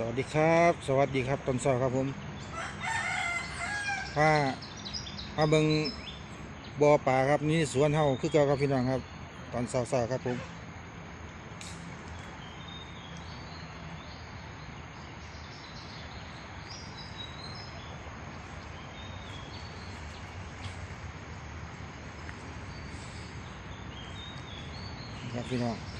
สวัสดีครับ สวัสดีครับตอนเช้าครับผมผ้าผ้าเบิงบ่อป่าครับนี่สวนเฮาคือเก่าครับพี่น้องครับ ตอนเช้าๆครับผมครับพี่น้อง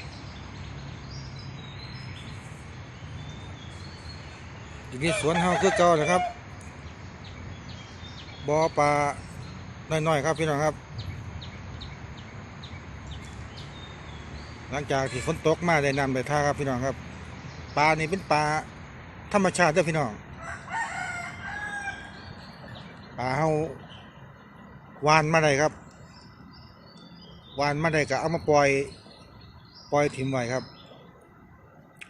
อยู่ที่สวนเฮาคือเก่านะครับบ่อปลาน้อยๆครับพี่น้องครับ หลังจากที่ฝนตกมาได้นำได้ท่าครับพี่น้องครับปลานี่เป็นปลาธรรมชาติด้อพี่น้องปลาเฮาวานมาได้ครับวานมาได้ก็เอามาปล่อยปล่อยถิ่มไว้ครับ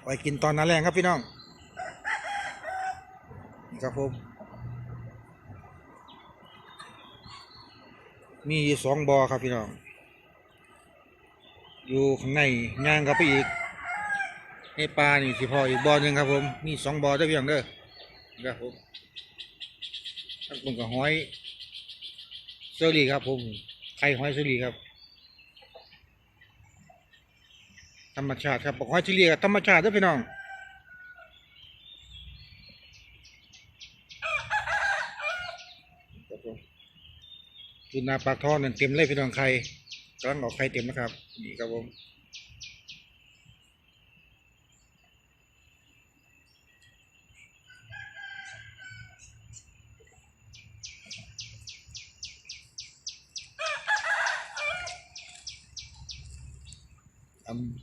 ไว้กินตอนนั้นแรงครับพี่น้อง ครับผม มีสองบอครับพี่น้อง อยู่ข้างในย่างกับไปอีกในปลานี่สิพออีกบอหนึ่งครับผม มีสองบอได้อพี่น้องเด้อครับผมทั้งผมกับหอยเซอรี่ครับผมไข่หอยเซอรี่ครับ ธรรมชาติครับบอกหอยเชอรี่กับธรรมชาติเด้อพี่น้อง ครับ ผมจุนาปากท่อนั่นเต็มเลยพี่น้องไข่กำลังออกไข่เต็มนะครับ นี่ครับผม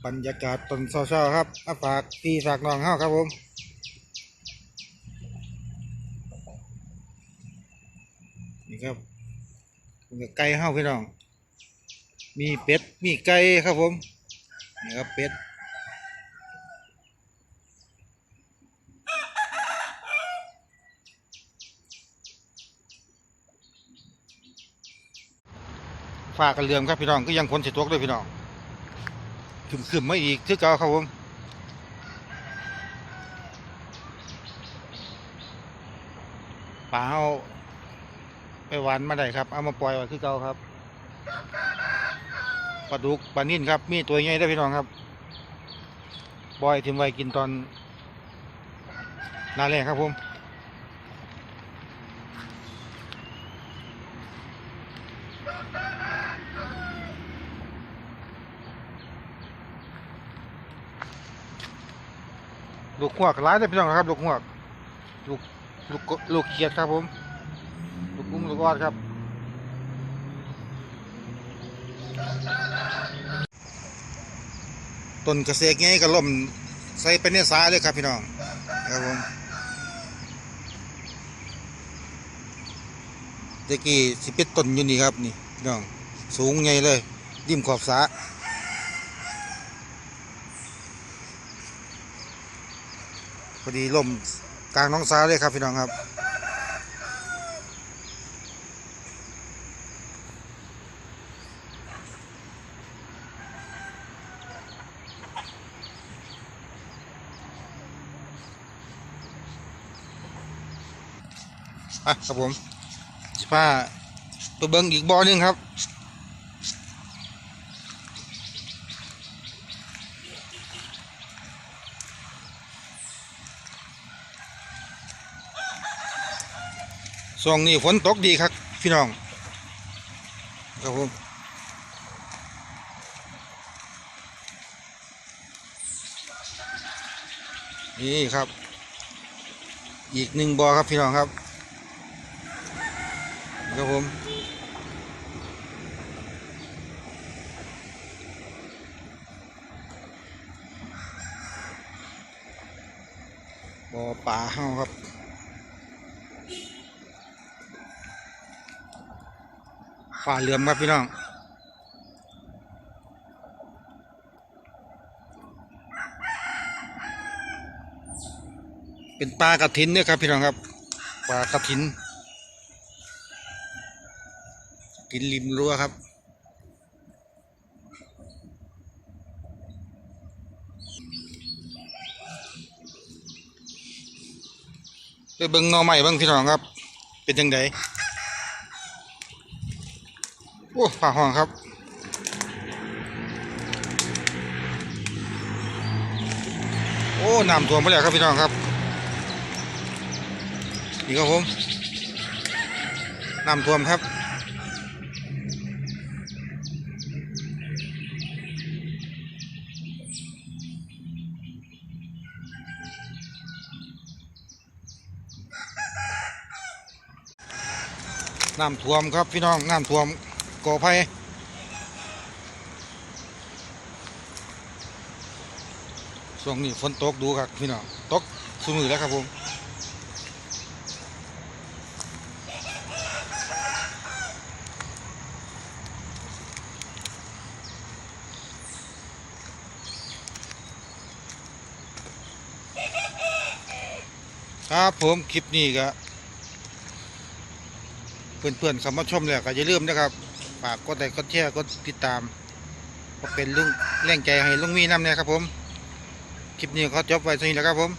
บรรยากาศตอนเช้าๆครับอาฝากพี่ฝากน้องเฮาครับผม นี่ครับไก่เฮาพี่น้อง มีเป็ด มีไก่ครับผม นี่ครับเป็ดฝากกันเลื่อมครับพี่น้องก็ยังคนสิตกเลยพี่น้องขึ้นขึ้นมาอีกคือเก่าครับผมป่าเฮา ไปหวานมาได้ครับ เอามาปล่อยไว้คือเก่าครับปลาดุกปลานิ่นครับ มีตัวใหญ่ได้พี่น้องครับปล่อยทิ้งไว้กินตอนนาแรกครับผมลูกหวกร้ายได้พี่น้องครับ ลูกหวกลูกลูกกลูกเขียดครับผม กุ้งลูกออดครับต้นกระเสกไงก็ล่มใส่ไปในสาเลยครับพี่น้องครับผมตะกี้สิเป็ดต้นอยู่นี่ครับนี่พี่น้องสูงใหญ่เลยริมขอบสาพอดีล่มกลางน้องสาเลยครับพี่น้องครับ อะครับผมสิพาไปเบิ้งอีกบ่อหนึงครับช่วงนี้ฝนตกดีครับพี่น้องครับผมนี่ครับ อีกหนึ่งบ่อครับพี่น้องครับ ครับผมบ่อป่าเฮาครับฝ่าเหลือมครับพี่น้องเป็นปลากระถินเนี่ยครับพี่น้องครับปลากระถิน กินริมรั้วครับ ไปเบิ่งนอใหม่บิ่งพี่น้องครับ เป็นจังไดโอ้ฝ่าห้องครับโอ้น้ำท่วมไปแล้วครับพี่น้องครับนี่ครับผมน้ำท่วมครับ น้ำท่วมครับพี่น้องน้ำท่วมก่อไผ่ช่วงนี้ฝนตกดูครับพี่น้องตกสุมือแล้วครับผมครับผมคลิปนี้ก็ เพื่อนๆเข้ามาชมแล้วก็อย่าลืมนะครับฝากกดไลค์กดแชร์กดติดตามก็เป็นลุงแรงใจให้ลุงมีน้ำเนี่ยครับผมคลิปนี้เขาจบไว้ตรงนี้แล้วครับผม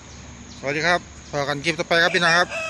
สวัสดีครับพอกันคลิปต่อไปครับพี่น้องครับ